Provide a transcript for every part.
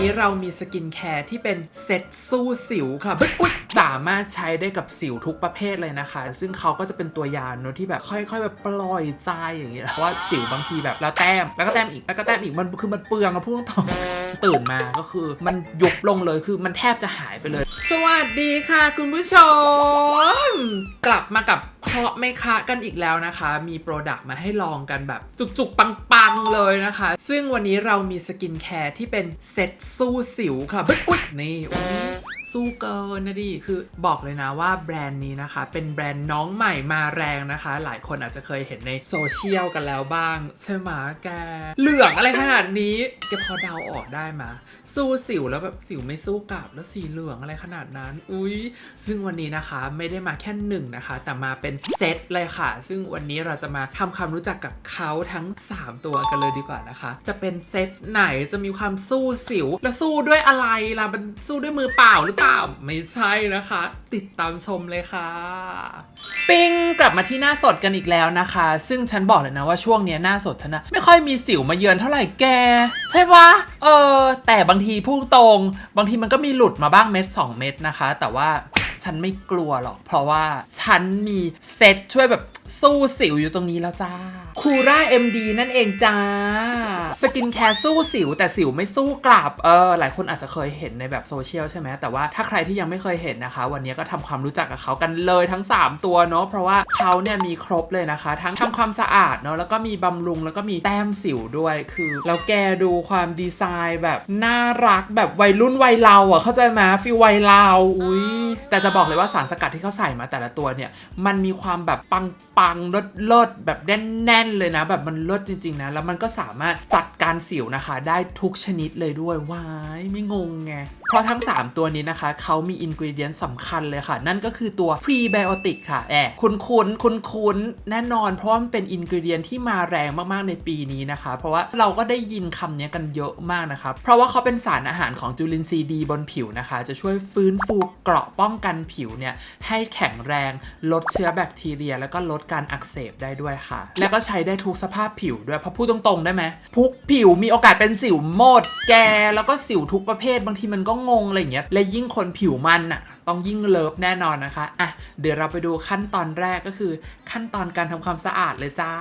นี้เรามีสกินแคร์ที่เป็นเซ็ตสู้สิวค่ะเฮ้ยอุ๊ยสามารถใช้ได้กับสิวทุกประเภทเลยนะคะ ซึ่งเขาก็จะเป็นตัวยาเนอะที่แบบค่อยๆแบบปล่อยใจอย่างเงี้ยเพราะว่าสิวบางทีแบบแล้วแต้มแล้วก็แต้มอีกแล้วก็แต้มอีกมันคือมันเปลืองอะพูดตรงตื่นมาก็คือมันยุบลงเลยคือมันแทบจะหายไปเลย สวัสดีค่ะคุณผู้ชม กลับมากับ เคาะไม่คะกันอีกแล้วนะคะ มีโปรดักต์มาให้ลองกันแบบ จุกๆ ปัง ๆ เลยนะคะ ซึ่งวันนี้เรามีสกินแคร์ที่เป็นเซ็ตสู้สิวค่ะ บึ๊กอุ๊ยนี่วันนี้ สู้เกินนะดิคือบอกเลยนะว่าแบรนด์นี้นะคะ เป็นแบรนด์น้องใหม่มาแรงนะคะ หลายคนอาจจะเคยเห็นในโซเชียลกันแล้วบ้าง ใช่ไหมแก เหลืองอะไรขนาดนี้แกพอเดาออกได้มา สู้สิวแล้วแบบสิวไม่สู้กลับแล้วสีเหลืองอะไรขนาดนั้น อุ้ยซึ่งวันนี้นะคะไม่ได้มาแค่หนึ่งนะคะ แต่มาเป็นเซตเลยค่ะ ซึ่งวันนี้เราจะมาทำความรู้จักกับเขาทั้ง 3 ตัวกันเลยดีกว่านะคะ จะเป็นเซตไหนจะมีความสู้สิว แล้วสู้ด้วยอะไรล่ะมันสู้ด้วยมือเปล่าหรือเปล่า ไม่ใช่นะคะ ติดตามชมเลยค่ะ ปิงกลับมาที่หน้าสดกันอีกแล้วนะคะ ซึ่งฉันบอกเลยนะว่าช่วงเนี้ยหน้าสดฉันนะไม่ค่อยมีสิวมาเยือนเท่าไหร่แก ใช่ปะเออ แต่บางทีพูดตรง บางทีมันก็มีหลุดมาบ้างเม็ด 2 เม็ดนะคะ แต่ว่าฉันไม่กลัวหรอก เพราะว่าฉันมีเซตช่วยแบบ สู้สิวอยู่ตรงนี้แล้วจ้าคูร่า MD นั่นเองจ้า สกินแคร์สู้สิว แต่สิวไม่สู้กลับ เออ หลายคนอาจจะเคยเห็นในแบบโซเชียลใช่ไหม แต่ว่าถ้าใครที่ยังไม่เคยเห็นนะคะ วันนี้ก็ทำความรู้จักกับเขากันเลยทั้ง 3 ตัวเนาะ เพราะว่าเขาเนี่ยมีครบเลยนะคะ ทั้งทำความสะอาดเนาะ แล้วก็มีบำรุง แล้วก็มีแต้มสิวด้วย คือแล้วแกดูความดีไซน์แบบน่ารักแบบวัยรุ่นวัยเราอะ เข้าใจไหมฟิลวัยเรา อุ้ยแต่จะบอกเลยว่าสารสกัดที่เขาใส่มาแต่ละตัวเนี่ย มันมีความแบบปังปังเลิศเลิศแบบแน่นๆเลยนะ แบบมันเลิศจริง ๆ นะ แล้วมันก็สามารถจัดการสิวนะคะ ได้ทุกชนิดเลยด้วยว้ายไม่งงไง เพราะทั้ง 3 ตัวนี้นะคะ เขามีอินก e เดียนสำคัญเลยค่ะ นั่นก็คือตัวพรีไบโอติกค่ะแอบคุ้นคุ้นคุ้นคุ้นแน่นอน เพราะมันเป็นอินก e เดียนที่มาแรงมากๆในปีนี้นะคะ เพราะว่าเราก็ได้ยินคำนี้กันเยอะมากนะคะเพราะว่าเขาเป็นสารอาหารของจุลินทรีย์ดีบนผิวนะคะ จะช่วยฟื้นฟูเกราะป้องกันผิวเนี่ยให้แข็งแรงลดเชื้อแบคทีเรีย แล้วก็ลดการอักเสบได้ด้วยค่ะ แล้วก็ใช้ได้ทุกสภาพผิวด้วยเพราะพูดตรงๆได้ไหมทุกผิวมีโอกาสเป็นสิวหมดแกแล้วก็สิวทุกประเภทบางทีมันก็งงอะไรเงี้ยและยิ่งคนผิวมันอะต้องยิ่งเลิฟแน่นอนนะคะอะเดี๋ยวเราไปดูขั้นตอนแรกก็คือขั้นตอนการทำความสะอาดเลยจ้า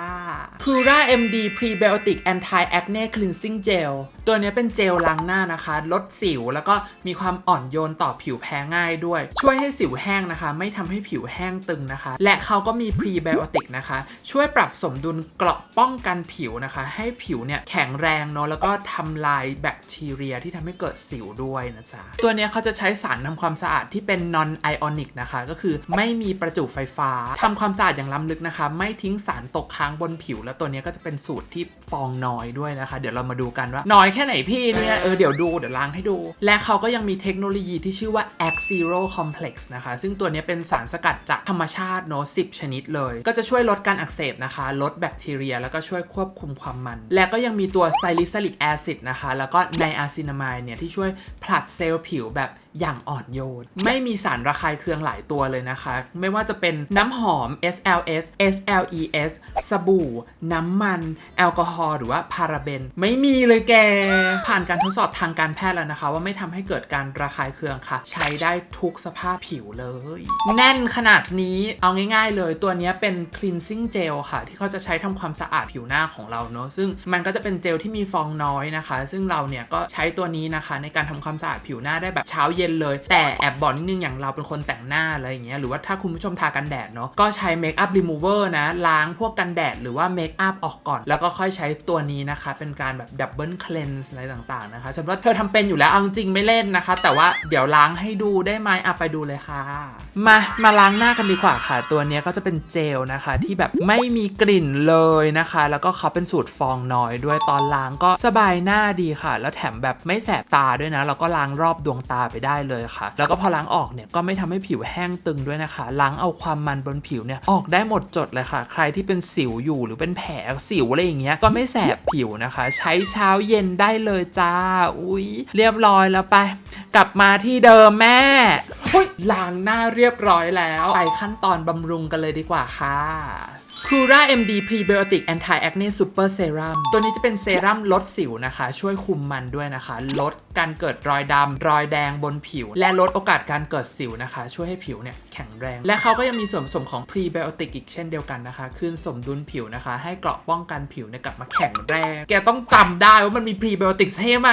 Cura MD Prebiotic Anti Acne Cleansing Gel ตัวนี้เป็นเจลล้างหน้านะคะ ลดสิวแล้วก็มีความอ่อนโยนต่อผิวแพ้ง่ายด้วย ช่วยให้สิวแห้งนะคะ ไม่ทำให้ผิวแห้งตึงนะคะ และเขาก็มี Prebiotic นะคะ ช่วยปรับสมดุลเกราะป้องกันผิวนะคะ ให้ผิวเนี่ยแข็งแรงเนาะแล้วก็ทำลายแบคทีเรียที่ทำให้เกิดสิวด้วยนะจ๊ะตัวนี้เขาจะใช้สารทำความสะอาดที่เป็น non ionic นะคะ ก็คือไม่มีประจุไฟฟ้าทำความสะอาดอย่างล้ำลึกนะคะ ไม่ทิ้งสารตกค้างบนผิว แล้วตัวนี้ก็จะเป็นสูตรที่ฟองน้อยด้วยนะคะ เดี๋ยวเรามาดูกันว่าน้อยแค่ไหนพี่เนี่ยเออเดี๋ยวดูเดี๋ยวล้างให้ดู และเขาก็ยังมีเทคโนโลยีที่ชื่อว่า X Zero Complex นะคะ ซึ่งตัวนี้เป็นสารสกัดจากธรรมชาติเนาะ10ชนิดเลย ก็จะช่วยลดการอักเสบนะคะ ลดแบคทีเรีย แล้วก็ช่วยควบคุมความมัน และก็ยังมีตัว Salicylic Acid นะคะ แล้วก็ไนอาซินามายเนี่ยที่ช่วยผลัดเซลล์ผิวแบบอย่างอ่อนโยน ไม่มีสารระคายเคืองหลายตัวเลยนะคะ ไม่ว่าจะเป็นน้ำหอม SLS SLES สบู่ น้ำมัน แอลกอฮอล์หรือว่าพาราเบน ไม่มีเลยแก ผ่านการทดสอบทางการแพทย์แล้วนะคะ ว่าไม่ทำให้เกิดการระคายเคืองค่ะ ใช้ได้ทุกสภาพผิวเลย แน่นขนาดนี้เอาง่ายๆ เลยตัวนี้เป็น cleansing gel ค่ะ ที่เขาจะใช้ทำความสะอาดผิวหน้าของเราเนอะซึ่งมันก็จะเป็นเจลที่มีฟองน้อยนะคะ ซึ่งเราเนี่ยก็ใช้ตัวนี้นะคะ ในการทำความสะอาดผิวหน้าได้แบบเช้าเย็นเลย แต่แอบบอกนิดนึงอย่างเราเป็นคนแต่งหน้าอะไรอย่างเงี้ยหรือว่าถ้าคุณผู้ชมทากันแดดเนาะก็ใช้เมคอัพรีมูเวอร์นะ ล้างพวกกันแดดหรือว่าเมคอัพออกก่อน แล้วก็ค่อยใช้ตัวนี้นะคะ เป็นการแบบดับเบิลคลีนส์อะไรต่างๆนะคะสำหรับเธอทำเป็นอยู่แล้วเอาจริงไม่เล่นนะคะ แต่ว่าเดี๋ยวล้างให้ดูได้ไหมอะไปดูเลยค่ะ มามาล้างหน้ากันดีกว่าค่ะ ตัวนี้ก็จะเป็นเจลนะคะ ที่แบบไม่มีกลิ่นเลยนะคะ แล้วก็เขาเป็นสูตรฟองน้อยด้วยตอนล้างก็สบายหน้าดีค่ะ แล้วแถมแบบไม่แสบตาด้วยนะ แล้วก็ล้างรอบดวงตาไปได้ได้เลยค่ะ แล้วก็พอล้างออกเนี่ยก็ไม่ทำให้ผิวแห้งตึงด้วยนะคะ ล้างเอาความมันบนผิวเนี่ยออกได้หมดจดเลยค่ะ ใครที่เป็นสิวอยู่หรือเป็นแผลสิวอะไรอย่างเงี้ยก็ไม่แสบผิวนะคะ ใช้เช้าเย็นได้เลยจ้า อุ้ยเรียบร้อยแล้วไป กลับมาที่เดิมแม่หุยล้างหน้าเรียบร้อยแล้ว ไปขั้นตอนบำรุงกันเลยดีกว่าค่ะ Cura MD Prebiotic Anti Acne Super Serum ตัวนี้จะเป็นเซรั่มลดสิวนะคะ ช่วยคุมมันด้วยนะคะ ลดการเกิดรอยดำ รอยแดงบนผิว และลดโอกาสการเกิดสิวนะคะ ช่วยให้ผิวเนี่ยแข็งแรง และเขาก็ยังมีส่วนผสมของ Prebiotic อีกเช่นเดียวกันนะคะ คืนสมดุลผิวนะคะ ให้เกราะป้องกันผิวเนี่ยกลับมาแข็งแรง แกต้องจำได้ว่ามันมี Prebiotic ใช่ไหม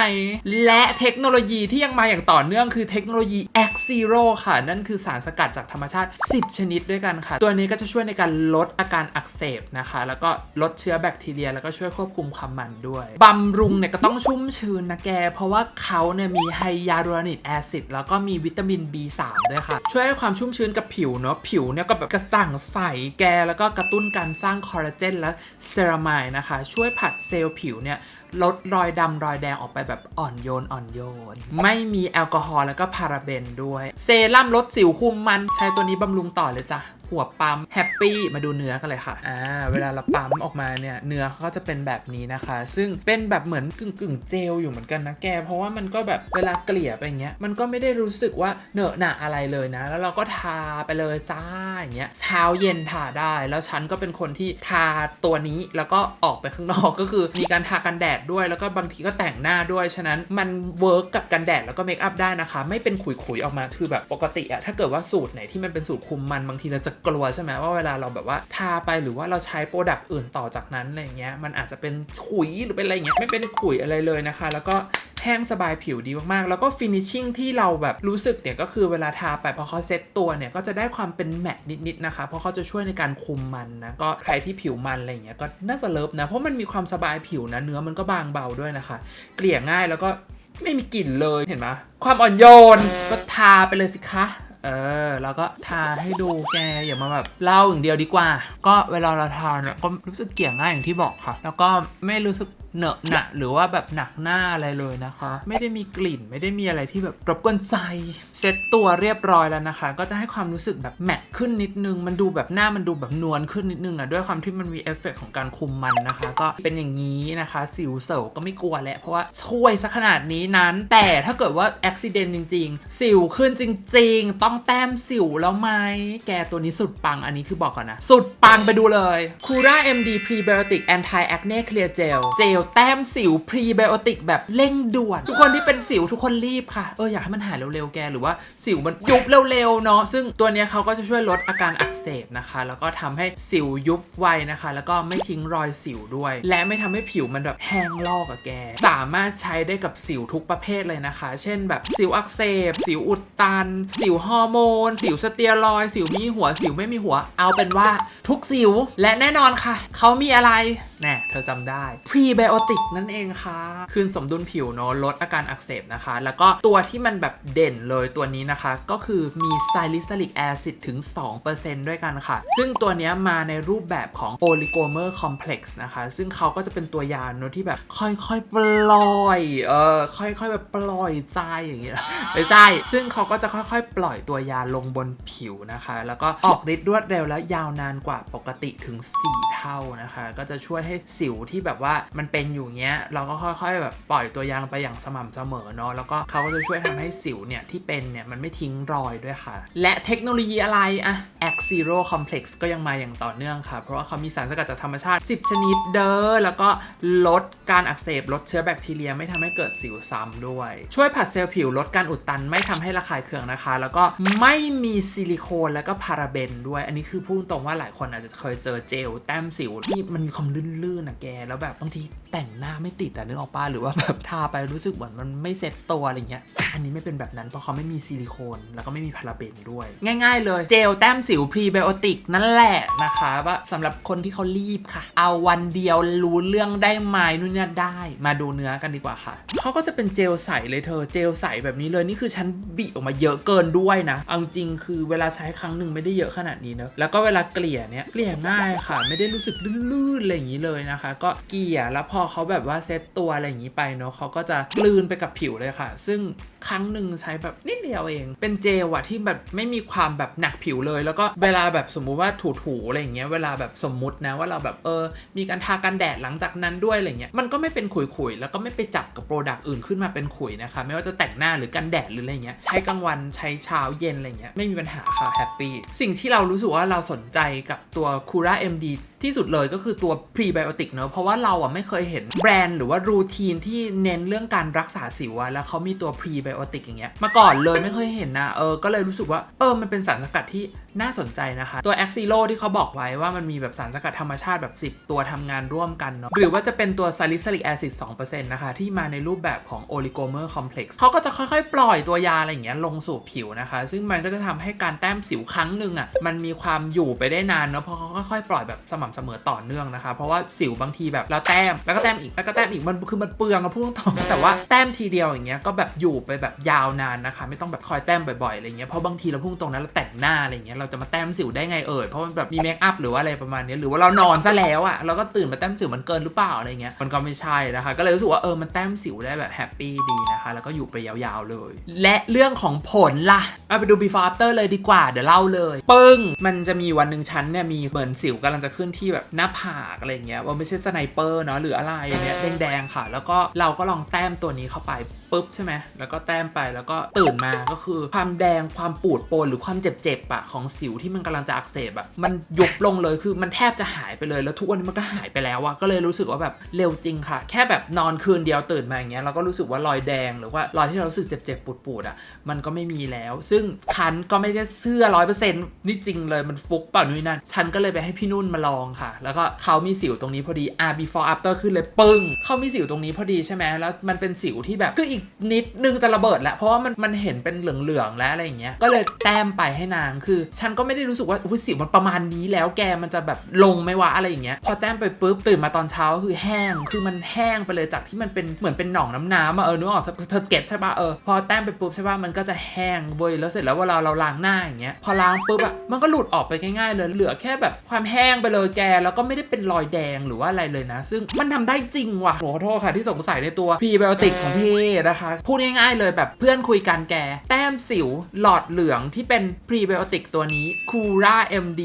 และเทคโนโลยีที่ยังมาอย่างต่อเนื่องคือเทคโนโลยี X Zero ค่ะ นั่นคือสารสกัดจากธรรมชาติ 10 ชนิดด้วยกันค่ะ ตัวนี้ก็จะช่วยในการลดอาการอักเสบนะคะ แล้วก็ลดเชื้อแบคทีเรีย แล้วก็ช่วยควบคุมความมันด้วยบำรุงเนี่ยก็ต้องชุ่มชื้นนะแก เพราะว่าเขาเนี่ยมีไฮยาลูรอนิกแอซิดแล้วก็มีวิตามิน B3 ด้วยค่ะ ช่วยให้ความชุ่มชื้นกับผิวเนาะผิวเนี่ยก็แบบกระจ่างใสแก แล้วก็กระตุ้นการสร้างคอลลาเจนและเซรามายนะคะ ช่วยผัดเซลล์ผิวเนี่ยลดรอยดำรอยแดงออกไปแบบอ่อนโยนอ่อนโยน ไม่มีแอลกอฮอล์แล้วก็พาราเบนด้วย เซรั่มลดสิวคุมมันใช้ตัวนี้บำรุงต่อเลยจ้ะ หัวปั๊มแฮปปี้มาดูเนื้อกันเลยค่ะอ่าเวลาเราปั๊มออกมาเนี่ยเนื้อเขาก็จะเป็นแบบนี้นะคะ ซึ่งเป็นแบบเหมือนกึ่งกึ่งเจลอยู่เหมือนกันนะแก เพราะว่ามันก็แบบเวลาเกลี่ยไปเงี้ยมันก็ไม่ได้รู้สึกว่าเหนอะหนะอะไรเลยนะ แล้วเราก็ทาไปเลยจ้าอย่างเงี้ยเช้าเย็นทาได้ แล้วฉันก็เป็นคนที่ทาตัวนี้แล้วก็ออกไปข้างนอกก็คือมีการทากันแดดด้วย แล้วก็บางทีก็แต่งหน้าด้วยฉะนั้นมันเวิร์กกับกันแดดแล้วก็เมคอัพได้นะคะ ไม่เป็นขุยๆออกมาคือแบบปกติอะถ้าเกิดว่าสูตรไหนที่มันเป็นสูตรคุมมันบางทีเราจะกลัวใช่ไหมว่าเวลาเราแบบว่าทาไปหรือว่าเราใช้โปรดักต์อื่นต่อจากนั้นอะไรเงี้ยมันอาจจะเป็นขุยหรือเป็นอะไรเงี้ยไม่เป็นขุยอะไรเลยนะคะ แล้วก็แห้งสบายผิวดีมากๆ แล้วก็ฟินิชชิ่งที่เราแบบรู้สึกเนี่ย ก็คือเวลาทาไปพอเขาเซ็ตตัวเนี่ย ก็จะได้ความเป็นแมตต์นิดๆนะคะ เพราะเขาจะช่วยในการคุมมันนะ ก็ใครที่ผิวมันอะไรอย่างเงี้ยก็น่าจะเลิฟนะ เพราะมันมีความสบายผิวนะ เนื้อมันก็บางเบาด้วยนะคะ เกลี่ยง่ายแล้วก็ไม่มีกลิ่นเลยเห็นไหมความอ่อนโยนก็ทาไปเลยสิคะ เออ แล้วก็ทาให้ดูแกอย่ามาแบบเล่าอย่างเดียวดีกว่า ก็เวลาเราทาเนี่ยก็รู้สึกเกี่ยง่ายอย่างที่บอกค่ะ แล้วก็ไม่รู้สึกเหนอะหนะหรือว่าแบบหนักหน้าอะไรเลยนะคะ ไม่ได้มีกลิ่นไม่ได้มีอะไรที่แบบรบกวนใจเซ็ตตัวเรียบร้อยแล้วนะคะ ก็จะให้ความรู้สึกแบบแมตต์ขึ้นนิดนึง มันดูแบบหน้ามันดูแบบนวลขึ้นนิดนึงอะด้วยความที่มันมีเอฟเฟกต์ของการคุมมันนะคะ ก็เป็นอย่างนี้นะคะ สิวเสลก็ไม่กลัวแหละเพราะว่าช่วยซะขนาดนี้นั้น แต่ถ้าเกิดว่าอุบิเหตุจริง ๆ สิวขึ้นจริง ๆ ต้องแต้มสิวแล้วไหมแกตัวนี้สุดปังอันนี้คือบอกก่อนนะ สุดปังไปดูเลย Cura MD Prebiotic Anti Acne Clear Gel เจลแต้มสิว Prebiotic แบบเร่งด่วน ทุกคนที่เป็นสิวทุกคนรีบค่ะ เอออยากให้มันหายเร็วๆแกหรือว่าสิวมันยุบเร็วๆเนาะซึ่งตัวเนี้ยเขาก็จะช่วยลดอาการอักเสบนะคะ แล้วก็ทำให้สิวยุบไวนะคะ แล้วก็ไม่ทิ้งรอยสิวด้วย และไม่ทำให้ผิวมันแบบแห้งลอกอะแก สามารถใช้ได้กับสิวทุกประเภทเลยนะคะ เช่นแบบสิวอักเสบ สิวอุดตัน สิวฮอร์โมน สิวสเตียรอย สิวมีหัว สิวไม่มีหัว เอาเป็นว่าทุกสิว และแน่นอนค่ะ เขามีอะไรแน่เธอจำได้พรีไบโอติกนั่นเองค่ะ คืนสมดุลผิวเนอะลดอาการอักเสบนะคะ แล้วก็ตัวที่มันแบบเด่นเลยตัวนี้นะคะ ก็คือมีไซลิซิลิกแอซิดถึง 2%ด้วยกันค่ะ ซึ่งตัวนี้มาในรูปแบบของโอลิโกเมอร์คอมเพล็กซ์นะคะ ซึ่งเขาก็จะเป็นตัวยาเนอะที่แบบค่อยๆ ปล่อย เออค่อยๆ แบบปล่อยใจอย่างเงี้ยไม่ใช่ซึ่งเขาก็จะค่อยๆ ปล่อยตัวยาลงบนผิวนะคะ แล้วก็ออกฤทธิ์รวดเร็วและยาวนานกว่าปกติถึง 4 เท่านะคะ ก็จะช่วยให้สิวที่แบบว่ามันเป็นอยู่เงี้ย เราก็ค่อยๆแบบปล่อยตัวยาลงไปอย่างสม่ำเสมอเนาะแล้วก็เขาก็จะช่วยทำให้สิวเนี่ยที่เป็นเนี่ยมันไม่ทิ้งรอยด้วยค่ะ และเทคโนโลยีอะไรอะ X Zero Complex ก็ยังมาอย่างต่อเนื่องค่ะ เพราะว่าเขามีสารสกัดจากธรรมชาติ 10 ชนิดเด้อแล้วก็ลดการอักเสบลดเชื้อแบคทีเรียไม่ทำให้เกิดสิวซ้ำด้วย ช่วยผัดเซลล์ผิวลดการอุดตันไม่ทำให้ระคายเคืองนะคะ แล้วก็ไม่มีซิลิโคนแล้วก็พาราเบนด้วย อันนี้คือพูดตรงว่าหลายคนอาจจะเคยเจอเจลแต้มสิวที่มันมีความลื่นๆนะแก แล้วแบบบางทีแต่งหน้าไม่ติดอะนึกออกป้าหรือว่าแบบทาไปรู้สึกเหมือนมันไม่เซ็ตตัวอะไรเงี้ย อันนี้ไม่เป็นแบบนั้นเพราะเขาไม่มีซิลิโคนแล้วก็ไม่มีพาราเบนด้วย ง่ายๆ เลยเจลแต้มสิวพรีไบโอติกนั่นแหละนะคะว่าสำหรับคนที่เขารีบค่ะ เอาวันเดียวรู้เรื่องได้ไหมนู่นนี่ได้มาดูเนื้อกันดีกว่าค่ะเขาก็จะเป็นเจลใสเลยเธอเจลใสแบบนี้เลยนี่คือฉันบีออกมาเยอะเกินด้วยนะเอาจริงคือเวลาใช้ครั้งหนึ่งไม่ได้เยอะขนาดนี้เนอะแล้วก็เวลาเกลี่ยเนี้ยเกลี่ยง่ายค่ะ ไม่ได้รู้สึกลื่นๆอะไรอย่างนี้เลยนะคะ ก็เกลี่ยแล้วพอเขาแบบว่าเซตตัวอะไรอย่างนี้ไปเนาะเขาก็จะกลืนไปกับผิวเลยค่ะ ซึ่งครั้งหนึ่งใช้แบบนิดเดียวเอง เป็นเจลอะที่แบบไม่มีความแบบหนักผิวเลย แล้วก็เวลาแบบสมมุติว่าถูๆอะไรอย่างเงี้ยเวลาแบบสมมุตินะว่าเราแบบเออ มีการทากันแดดหลังจากนั้นด้วยอะไรเงี้ยมันก็ไม่เป็นขุยๆแล้วก็ไม่ไปจับกับโปรดักต์อื่นขึ้นมาเป็นขุยนะคะไม่ว่าจะแต่งหน้าหรือกันแดดหรืออะไรเงี้ยใช้กลางวันใช้เช้าเย็นอะไรเงี้ยไม่มีปัญหาค่ะแฮปปี้สิ่งที่เรารู้สึกว่าเราสนใจกับตัว Cura MD ที่สุดเลยก็คือตัวพรีไบโอติกเนอะเพราะว่าเราอะไม่เคยเห็นแบรนด์หรือว่ารูทีนที่เน้นเรื่องการรักษาสิวอะแล้วเขามีตัวพรีไบโอติกอย่างเงี้ยมาก่อนเลยไม่เคยเห็นนะเออก็เลยรู้สึกว่าเออมันเป็นสารสกัดที่ น่าสนใจนะคะ ตัวแอคซิโลที่เขาบอกไว้ว่ามันมีแบบสารสกัดธรรมชาติแบบ 10 ตัวทำงานร่วมกันเนาะหรือว่าจะเป็นตัวซาลิซิลิกแอซิด2%นะคะที่มาในรูปแบบของโอลิโกเมอร์คอมเพล็กซ์เขาก็จะค่อยๆ ปล่อยตัวยาอะไรอย่างเงี้ยลงสู่ผิวนะคะ ซึ่งมันก็จะทำให้การแต้มสิวครั้งหนึ่งอะมันมีความอยู่ไปได้นานเนาะเพราะเขาค่อยๆปล่อยแบบสม่ำเสมอต่อเนื่องนะคะ เพราะว่าสิวบางทีแบบเราแต้มแล้วก็แต้มอีกแล้วก็แต้มอีกมันคือมันเปลืองอะพูดตรงๆแต่ว่าแต้มทีเดียวอย่างเงี้ยก็แบบอยู่ไปแบบยาวนานนะคะ ไม่ต้องแบบคอยแต้มบ่อยๆอะไรเงี้ยเพราะบางทีเราพูดตรงนั้นเราแต่งหน้าอะไรเงี้ยเราจะมาแต้มสิวได้ไงเอ่ยเพราะมันแบบมีเมคอัพหรือว่าอะไรประมาณนี้หรือว่าเรานอนซะแล้วอะเราก็ตื่นมาแต้มสิวมันเกินหรือเปล่าอะไรเงี้ยมันก็ไม่ใช่นะคะ ก็เลยรู้สึกว่าเออมันแต้มสิวได้แบบแฮปปี้ดีนะคะ แล้วก็อยู่ไปยาวๆเลย และเรื่องของผลล่ะเอาไปดู before after เลยดีกว่าเดี๋ยวเล่าเลย ปึ้ง มันจะมีวันหนึ่งชั้นเนี่ยมีเหมือนสิวกำลังจะขึ้นที่แบบหน้าผากอะไรเงี้ยว่าไม่ใช่สไนเปอร์เนาะหรืออะไรอย่างเงี้ยแดงๆค่ะ แล้วก็เราก็ลองแต้มตัวนี้เข้าไปปุ๊บใช่ไหมแล้วก็แต้มไปแล้วก็ตื่นมาก็คือความแดงความปูดโปนหรือความเจ็บๆอะของสิวที่มันกำลังจะอักเสบอะมันยุบลงเลยคือมันแทบจะหายไปเลยแล้วทุกวันนี้มันก็หายไปแล้วอะก็เลยรู้สึกว่าแบบเร็วจริงค่ะ แค่แบบนอนคืนเดียวตื่นมาอย่างเงี้ยเราก็รู้สึกว่ารอยแดงหรือว่ารอยที่เรารู้สึกเจ็บๆปูดๆอะมันก็ไม่มีแล้ว ซึ่งคันก็ไม่ได้เสื้อร้อยเปอร์เซ็นต์นี่จริงเลยมันฟุกเปล่านู่นนนั่นฉันก็เลยไปให้พี่นุ่นมาลองค่ะ แล้วก็เขามีสิวตรงนี้พอดีอะ before after ขึ้นเลยปึ้งเขามีสิวตรงนี้พอดีใช่ไหมแล้วมันเป็นสิวที่แบบคืออีกนิดนึงจะระเบิดแล้วเพราะว่ามันมันเห็นเป็นเหลืองๆแล้วอะไรอย่างเงี้ยก็เลยแต้มไปให้นางคือ ฉันก็ไม่ได้รู้สึกว่าอุ้ยสิวมันประมาณนี้แล้วแกมันจะแบบลงไหมวะอะไรอย่างเงี้ยพอแต้มไปปุ๊บตื่นมาตอนเช้าคือแห้งคือมันแห้งไปเลยจากที่มันเป็นเหมือนเป็นหนองน้ำน้ำอะเออนึกออกเธอเก็ตใช่ปะเออพอแต้มไปปุ๊บใช่ปะมันก็จะแห้งเว้ยแล้วเสร็จแล้วเวลาเราล้างหน้าอย่างเงี้ยพอล้างปุ๊บอะมันก็หลุดออกไปง่ายๆเลยเหลือแค่แบบความแห้งไปเลยแกแล้วก็ไม่ได้เป็นรอยแดงหรือว่าอะไรเลยนะ ซึ่งมันทำได้จริงว่ะขอโทษค่ะที่สงสัยในตัวพรีไบโอติกของพี่นะคะ พูดง่ายๆเลยแบบเพื่อนคุยกันแก แต้มสิวหลอดเหลืองที่เป็นพรีไบโอติกตัวนี้คูรา MD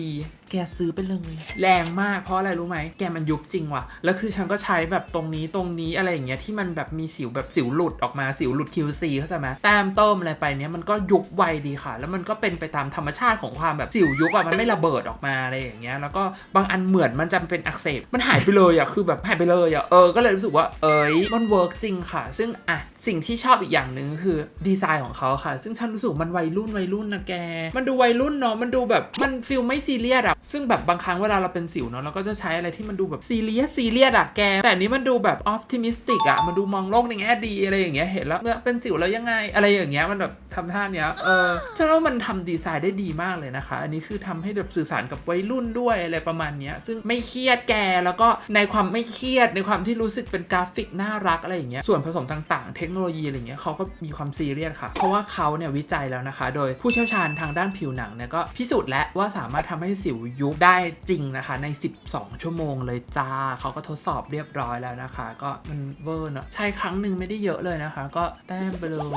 แกซื้อไปเลย แรงมากเพราะอะไรรู้ไหม แกมันยุบจริงว่ะ แล้วคือฉันก็ใช้แบบตรงนี้ตรงนี้อะไรอย่างเงี้ยที่มันแบบมีสิวแบบสิวหลุดออกมาสิวหลุด QC เข้าใจไหมแต้มเติมอะไรไปเนี้ยมันก็ยุบไวดีค่ะ แล้วมันก็เป็นไปตามธรรมชาติของความแบบสิวยุบอะมันไม่ระเบิดออกมาอะไรอย่างเงี้ยแล้วก็บางอันเหมือนมันจะเป็นอักเสบมันหายไปเลยอะคือแบบหายไปเลยอะเออก็เลยรู้สึกว่าเอ้ยมันเวิร์กจริงค่ะ ซึ่งอะสิ่งที่ชอบอีกอย่างหนึ่งคือดีไซน์ของเขาค่ะ ซึ่งฉันรู้สึกมันวัยรุ่นวัยรุ่นนะแก มันดูวัยรุ่นเนาะมันดูแบบมันฟิลไม่ซีเรียสอะซึ่งแบบบางครั้งเวลาเราเป็นสิวเนาะเราก็จะใช้อะไรที่มันดูแบบซีเรียสซีเรียสอะแก แต่อันนี้มันดูแบบออ t ติมิสติกอะมันดูมองโลกในแง่ดีอะไรอย่างเงี้ยเห็นแล้วเนี่ยเป็นสิวแล้วยังไง อะไรอย่างเงี้ยมันแบบทำท่าเนี้ยเออฉันว่ามันทำดีไซน์ได้ดีมากเลยนะคะ อันนี้คือทำให้แบบสื่อสารกับวัยรุ่นด้วยอะไรประมาณเนี้ยซึ่งไม่เครียดแกแล้วก็ในความไม่เครียดในความที่รู้สึกเป็นกราฟิกน่ารักอะไรอย่างเงี้ยส่วนผสมต่างๆ เทคโนโลยีอะไรเงี้ยเขาก็มีความซีเรียสค่ะ เพราะว่าเขาเนี่ยวิจัยแล้วนะคะ โดยผู้เชี่ยวชาญทางด้านผิวหนังเนี่ยก็พิสูจน์แล้วว่าสามารถทำให้สิวยุบได้จริงนะคะใน 12 ชั่วโมงเลยจ้าเขาก็ทดสอบเรียบร้อยแล้วนะคะ ก็มันเวอร์เนอะใช้ครั้งหนึ่งไม่ได้เยอะเลยนะคะ ก็แต้มไปเลยอ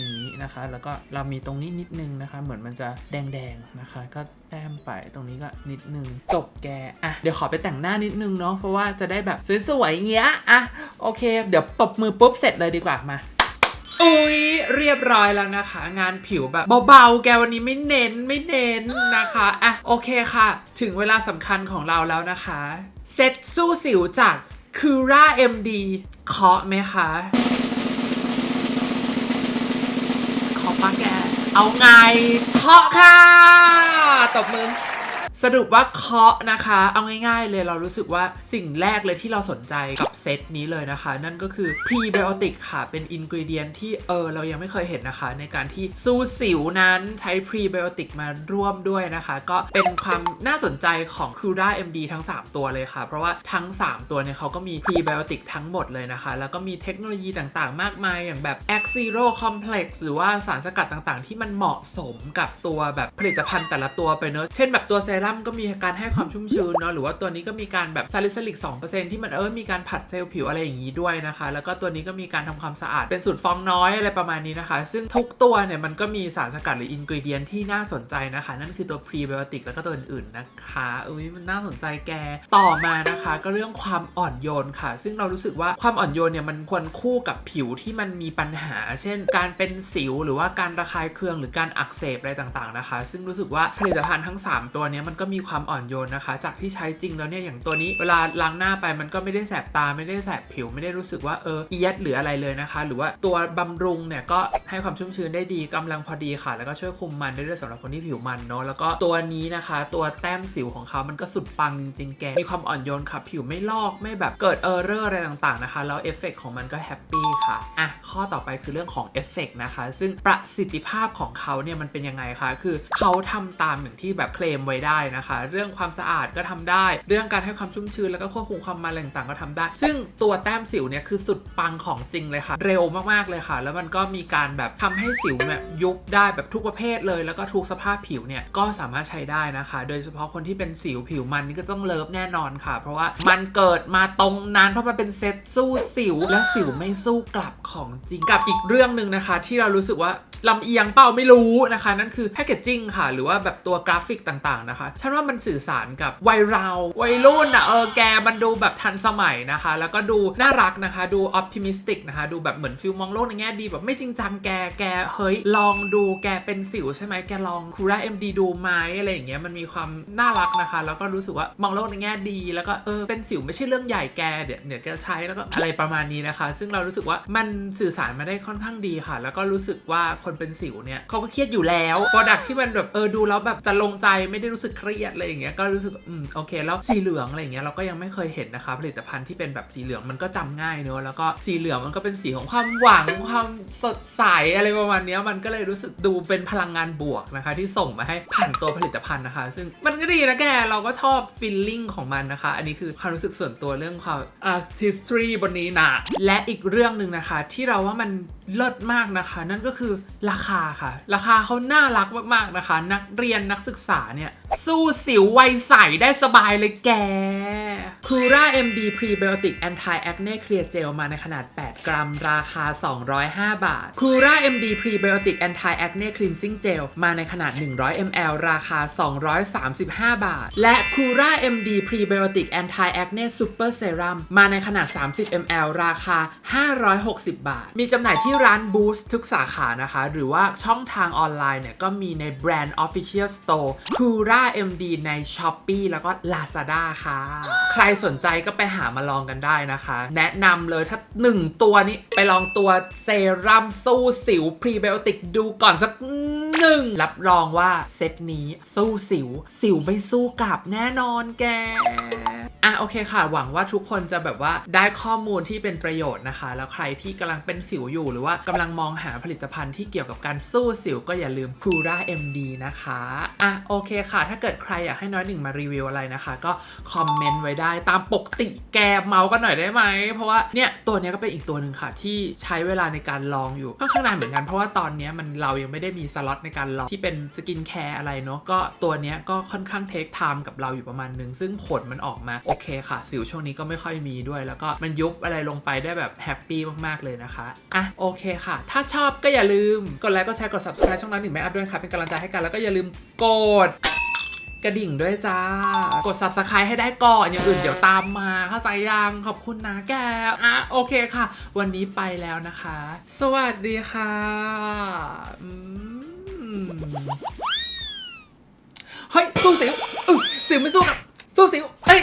ย่างนี้นะคะ แล้วก็เรามีตรงนี้นิดนึงนะคะ เหมือนมันจะแดงๆนะคะ ก็แต้มไปตรงนี้ก็นิดนึง จบแกอะเดี๋ยวขอไปแต่งหน้านิดนึงเนาะเพราะว่าจะได้แบบสวยๆอย่างเงี้ยอะโอเค เดี๋ยวตบมือปุ๊บเสร็จเลยดีกว่ามา อุ้ยเรียบร้อยแล้วนะคะ งานผิวแบบเบาๆ แกวันนี้ไม่เน้นไม่เน้นนะคะอะโอเคค่ะ ถึงเวลาสำคัญของเราแล้วนะคะเซตสู้สิวจาก Cura MD เคาะไหมคะเคาะปะแก เอาไงเคาะค่ะ ตบมือ สรุปว่าเคาะนะคะ เอาง่ายๆเลยเรารู้สึกว่าสิ่งแรกเลยที่เราสนใจกับเซตนี้เลยนะคะ นั่นก็คือพรีไบโอติกค่ะ เป็นอินก e เดียนที่เออเรายังไม่เคยเห็นนะคะ ในการที่สู้สิวนั้นใช้พรีไบโอติกมาร่วมด้วยนะคะ ก็เป็นความน่าสนใจของ c u r a MD ทั้ง 3 ตัวเลยค่ะ เพราะว่าทั้ง 3 ตัวเนี่ยเขาก็มีพรีไบโอติกทั้งหมดเลยนะคะ แล้วก็มีเทคโนโลยีต่างๆ มากมาย อย่างแบบ a x i r o Complex หรือว่าสารสกัดต่างๆ ที่มันเหมาะสมกับตัวแบบผลิตภัณฑ์แต่ละตัวไปเนอะเช่นแบบตัวเซรั่มก็มีการให้ความชุ่มชื้นเนาะหรือว่าตัวนี้ก็มีการแบบซาลิซิลิก 2%ที่มันเออมีการผัดเซลล์ผิวอะไรอย่างนี้ด้วยนะคะ แล้วก็ตัวนี้ก็มีการทำความสะอาดเป็นสูตรฟองน้อยอะไรประมาณนี้นะคะ ซึ่งทุกตัวเนี่ยมันก็มีสารสกัดหรืออินก e เดียนที่น่าสนใจนะคะ นั่นคือตัวพรีไบโอติกแล้วก็ตัวอื่นๆนะคะอุ้ยมันน่าสนใจแกต่อมานะคะ ก็เรื่องความอ่อนโยนค่ะ ซึ่งเรารู้สึกว่าความอ่อนโยนเนี่ยมันควรคู่กับผิวที่มันมีปัญหา เช่น การเป็นสิวหรือว่าการระคายเคืองหรือการอักเสบอะไรต่างๆนะคะ ซึ่งรู้สึกว่าผลิตภัณฑ์ทั้ง 3 ตัวนี้มันก็มีความอ่อนโยนนะคะ จากที่ใช้จริงแล้วเนี่ยอย่างตัวนี้เวลาล้างหน้าไปมันก็ไม่ได้แสบตาไม่ได้แสบผิวไม่ได้รู้สึกว่าเออเอียดหรืออะไรเลยนะคะ หรือว่าตัวบำรุงเนี่ยก็ให้ความชุ่มชื้นได้ดีกำลังพอดีค่ะ แล้วก็ช่วยคุมมันได้ด้วยสำหรับคนที่ผิวมันเนาะแล้วก็ตัวนี้นะคะ ตัวแต้มสิวของเขามันก็สุดปังจริงๆแกมีความอ่อนโยนค่ะผิวไม่ลอกไม่แบบเกิดเออร์เรอร์อะไรต่างๆนะคะแล้วเอฟเฟกของมันก็แฮปปี้ค่ะอะข้อต่อไปคือเรื่องของเอฟเฟกนะคะ ซึ่งประสิทธิภาพของเขาเนี่ยมันเป็นยังไงคะคือเขาทำตามอย่างที่แบบเคลมไว้ได้นะคะ เรื่องความสะอาดก็ทำได้ เรื่องการให้ความชุ่มชื้นแล้วก็ควบคุมความมันอะไรต่างๆก็ทำได้ ซึ่งตัวแต้มสิวเนี่ยคือสุดปังของจริงเลยค่ะ เร็วมากๆเลยค่ะ แล้วมันก็มีการแบบทำให้สิวแบบยุบได้แบบทุกประเภทเลย แล้วก็ทุกสภาพผิวเนี่ยก็สามารถใช้ได้นะคะ โดยเฉพาะคนที่เป็นสิวผิวมันนี่ก็ต้องเลิฟแน่นอนค่ะ เพราะว่ามันเกิดมาตรงนั้นเพราะมันเป็นเซตสู้สิว และสิวไม่สู้กลับของจริงกับอีกเรื่องหนึ่งนะคะ ที่เรารู้สึกว่า ลำเอียงเปล่าไม่รู้นะคะ นั่นคือแพคเกจจิ้งค่ะ หรือว่าแบบตัวกราฟิกต่างๆนะคะ ฉันว่ามันสื่อสารกับวัยเรา วัยรุ่นอะเออแกมันดูแบบทันสมัยนะคะ แล้วก็ดูน่ารักนะคะ ดูออ t ติมิสติกนะคะ ดูแบบเหมือนฟิลมองโลกในแง่ดีแบบไม่จริงจังแกแกเฮ้ยลองดูแกเป็นสิวใช่ไหมแกลองคูราเอ็มดีดูไหมอะไรอย่างเงี้ยมันมีความน่ารักนะคะ แล้วก็รู้สึกว่ามองโลกในแง่ดี แล้วก็เออเป็นสิวไม่ใช่เรื่องใหญ่แกเดี๋ยวเดี๋ยวแกใช้แล้วก็อะไรประมาณนี้นะคะ ซึ่งเรารู้สึกว่ามันสื่อสารมาได้ค่อนข้างดีค่ะ แล้วก็รู้สึกว่าคนเป็นสิวเนี่ยเขาก็เครียดอยู่แล้วโปรดักที่มันแบบเออดูแล้วแบบจะลงใจไม่ได้รู้สึกเครียดอะไรอย่างเงี้ยก็รู้สึกอืมโอเค แล้วสีเหลืองอะไรอย่างเงี้ยเราก็ยังไม่เคยเห็นนะคะผลิตภัณฑ์ที่เป็นแบบสีเหลืองมันก็จำง่ายเนอะแล้วก็สีเหลืองมันก็เป็นสีของความหวังความสดใสอะไรประมาณเนี้ยมันก็เลยรู้สึกดูเป็นพลังงานบวกนะคะ ที่ส่งมาให้ผ่านตัวผลิตภัณฑ์นะคะ ซึ่งมันก็ดีนะแกเราก็ชอบฟีลลิ่งของมันนะคะ อันนี้คือความรู้สึกส่วนตัวเรื่องความ artistry บนนี้นะและอีกเรื่องหนึ่งนะคะ ที่เราว่ามัน เลิศมากนะคะ นั่นก็คือราคาค่ะ ราคาเขาน่ารักมากๆนะคะ นักเรียนนักศึกษาเนี่ย สู้สิวไวยใสได้สบายเลยแก c u r a MD Prebiotic Anti Acne Clear Gel มาในขนาด 8 กรัม ราคา 205 บาท c u r a MD Prebiotic Anti Acne Cleansing Gel มาในขนาด 100 ml ราคา 235 บาท และ c u r a MD Prebiotic Anti Acne Super Serum มาในขนาด 30 ml ราคา 560 บาท มีจำหน่ายที่ร้าน Boost ทุกสาขานะคะ หรือว่าช่องทางออนไลน์เนี่ยก็มีในแบรนด์ Official Store c u r a MD ใน Shopee แล้วก็ Lazada ค่ะ ใครสนใจก็ไปหามาลองกันได้นะคะ แนะนำเลยถ้า 1 ตัวนี้ไปลองตัวเซรั่มสู้สิวพรีไบโอติกดูก่อนสักหนึ่งรับรองว่าเซตนี้สู้สิว สิวไม่สู้กลับแน่นอนแก อะโอเคค่ะ หวังว่าทุกคนจะแบบว่าได้ข้อมูลที่เป็นประโยชน์นะคะ แล้วใครที่กำลังเป็นสิวอยู่ หรือว่ากำลังมองหาผลิตภัณฑ์ที่เกี่ยวกับการสู้สิวก็อย่าลืม c u r a MD นะคะอะโอเคค่ะ ถ้าเกิดใครอยากให้น้อยหนึ่งมารีวิวอะไรนะคะ ก็คอมเมนต์ไว้ได้ตามปกติแกเมาส์กันหน่อยได้ไหม เพราะว่าเนี่ยตัวนี้ก็เป็นอีกตัวหนึ่งค่ะ ที่ใช้เวลาในการลองอยู่ค่อนข้างนานเหมือนกันเพราะว่าตอนนี้มันเรายังไม่ได้มีสล็อตในการลองที่เป็นสกินแคร์อะไรเนาะก็ตัวนี้ก็ค่อนข้างเทคไทม์กับเราอยู่ประมาณหนึ่งซึ่งผลมันออกมาโอเคค่ะ สิวช่วงนี้ก็ไม่ค่อยมีด้วย แล้วก็มันยุบอะไรลงไปได้แบบแฮปปี้มากๆเลยนะคะ อะโอเคค่ะ ถ้าชอบก็อย่าลืม กดไลค์กดแชร์กด subscribe ช่องนั้นหนึ่งไม่อัพด้วยค่ะเป็นกำลังใจให้กันแล้วก็อย่าลืมกดกระดิ่งด้วยจ้า กด subscribe ให้ได้ก่อนอย่างอื่นเดี๋ยวตามมาเข้าใจยังขอบคุณนะแกอะโอเคค่ะ วันนี้ไปแล้วนะคะ สวัสดีค่ะเฮ้ยสู้สิวอึ้สิวไม่สู้กับสู้สิวเอ้ย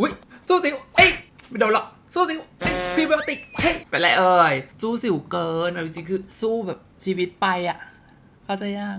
อุ้ยสู้สิวเอ้ยไม่โดนหรอกสู้สิวเอ้ยพรีไบโอติกเฮ้ยไปเลยเอ่ยสู้สิวเกินเอาจริงๆคือสู้แบบชีวิตไปอะเข้าใจยัง